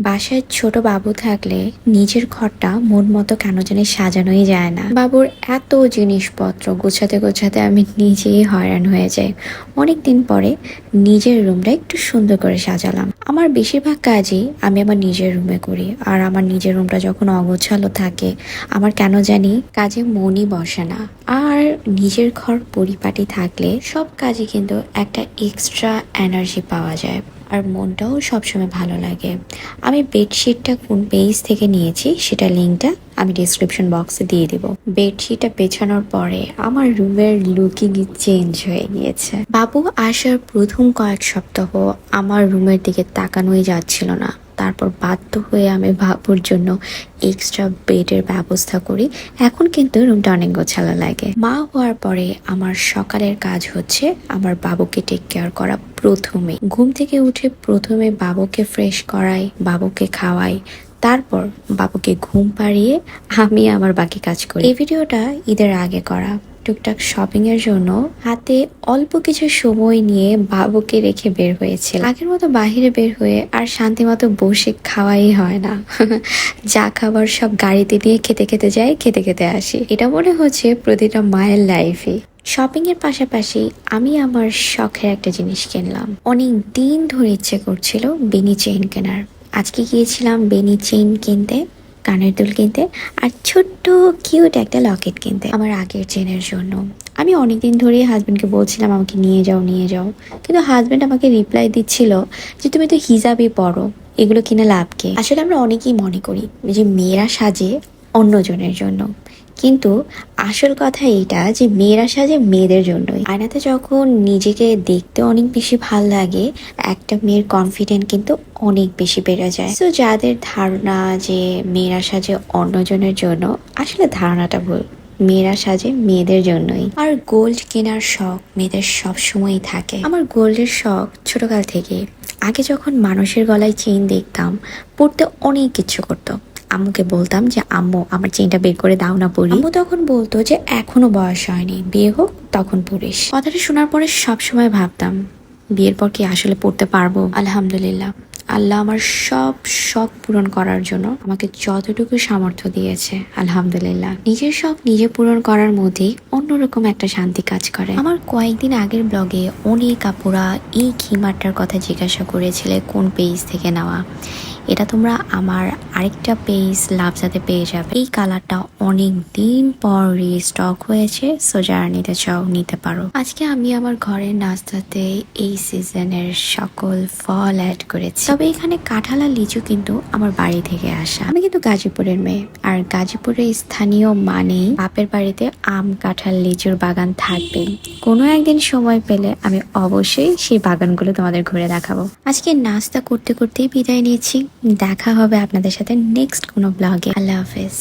বাসায় ছোট বাবু থাকলে নিজের ঘরটা মন মতো কেন জানি সাজানোই যায় না। বাবুর এত জিনিসপত্র গোছাতে গোছাতে আমি নিজেই হয়রান হয়ে যাই। অনেক দিন পরে নিজের রুমটা একটু সুন্দর করে সাজালাম। আমার বেশিরভাগ কাজই আমি আমার নিজের রুমে করি আর আমার নিজের রুমটা যখন অগোছালো থাকে, আমার কেন জানি কাজে মনই বসে না। আর নিজের ঘর পরিপাটি থাকলে সব কাজে কিন্তু একটা এক্সট্রা এনার্জি পাওয়া যায়। আর মনটাও সবসময় ভালো লাগে। আমি বেডশিটটা কোন পেজ থেকে নিয়েছি সেটা লিঙ্কটা আমি ডিসক্রিপশন বক্সে দিয়ে দিব। বেডশিটটা পেছানোর পরে আমার রুমের লুকিং চেঞ্জ হয়ে গিয়েছে। বাবু আসার প্রথম কয়েক সপ্তাহ আমার রুমের দিকে তাকানোই যাচ্ছিল না। তারপর বাধ্য হয়ে আমি বাবুর জন্য এক্সট্রা বেডের ব্যবস্থা করি। এখন কিন্তু রুমটা অনেক গোছালো লাগে। মা হওয়ার পরে আমার সকালের কাজ হচ্ছে আমার বাবুকে টেক কেয়ার করা প্রথমে। ঘুম থেকে উঠে প্রথমে বাবুকে ফ্রেশ করাই, বাবুকে খাওয়াই, তারপর বাবুকে ঘুম পাড়িয়ে আমি আমার বাকি কাজ করি। এই ভিডিওটা ঈদের আগে করা। টুকটাক শপিং এর জন্য হাতে অল্প কিছু সময় নিয়ে বাবুকে রেখে বের হয়েছিল। আগের মতো বাহিরে বের হয়ে আর শান্তি মতো বসে খাওয়াই হয় না। যা খাবার সব গাড়িতে নিয়ে খেতে খেতে যাই, খেতে খেতে আসি। এটা মনে হচ্ছে প্রতিটা মায়ের লাইফে শপিং এর পাশাপাশি আমি আমার শখের একটা জিনিস কিনলাম। অনেক দিন ধরে ইচ্ছে করছিল বেনি চেইন কেনার। আজকে গিয়েছিলাম বেনি চেইন কিনতে। কানের দুল কিনতে আর ছোট্ট কিউট একটা লকেট কিনতে আমার আগের চেনের জন্য। আমি অনেকদিন ধরেই হাজব্যান্ডকে বলছিলাম, আমাকে নিয়ে যাও নিয়ে যাও। কিন্তু হাজব্যান্ড আমাকে রিপ্লাই দিচ্ছিল যে, তুমি তো হিজাবে পড়ো এগুলো কিনে লাভ কে? আসলে আমরা অনেকেই মনে করি যে, মেয়েরা সাজে অন্যজনের জন্য। কিন্তু আসল কথা এটা যে মেয়েরা সাজে মেয়েদের জন্যই। আয়নাতে যখন নিজেকে দেখতে অনেক বেশি ভালো লাগে, একটা মেয়ের কনফিডেন্ট কিন্তু অনেক বেশি বেড়ে যায়। তো যাদের ধারণা যে মেয়েরা সাজে অন্যজনের জন্য, আসলে ধারণাটা ভুল। মেয়েরা সাজে মেয়েদের জন্যই। আর গোল্ড কেনার শখ মেয়েদের সব সময়ই থাকে। আমার গোল্ডের শখ ছোটকাল থেকে, আগে যখন মানুষের গলায় চেইন দেখতাম, পড়তে অনেক কিছু করতো। আম্মুকে বলতাম যে, আম্মু, আমার চেনটা বের করে দাও না পরি আম্মু তখন বলতো যে, এখনও বয়স হয়নি, বিয়ে হোক, তখন পড়িস। কথাটা শোনার পরে সবসময় ভাবতাম, বিয়ের পর কি আসলে পড়তে পারব? আলহামদুলিল্লাহ। আল্লাহ আমার সব শখ পূরণ করার জন্য আমাকে যতটুকু সামর্থ্য দিয়েছে, আলহামদুলিল্লাহ। নিজের শখ নিজে পূরণ করার মধ্যেই অন্যরকম একটা শান্তি কাজ করে। আমার কয়েকদিন আগের ব্লগে অনেক আপুরা এই খিমারটার কথা জিজ্ঞাসা করেছিলে, কোন পেজ থেকে নেওয়া? এটা তোমরা আমার আরেকটা পেজ লাভজাতে পেয়ে যাবে। এই কালারটা অনেক দিন পর রিস্টক হয়েছে সো যারা নিতে চাও, নিতে পারো। আজকে আমি আমার ঘরের নাস্তাতে এই সিজনের সকল ফল অ্যাড করেছি। তবে এখানে কাঁঠাল আর লিচু কিন্তু আমার বাড়ি থেকে আসা। আমি কিন্তু গাজীপুরের মেয়ে। আর গাজীপুরের স্থানীয় মানেই বাপের বাড়িতে আম, কাঁঠাল, লিচুর বাগান থাকবে। কোনো একদিন সময় পেলে আমি অবশ্যই সেই বাগানগুলো তোমাদের ঘুরে দেখাবো। আজকে নাস্তা করতে করতেই বিদায় নিয়েছি। দেখা হবে আপনাদের সাথে নেক্সট কোনো ব্লগে আল্লাহ হাফেজ।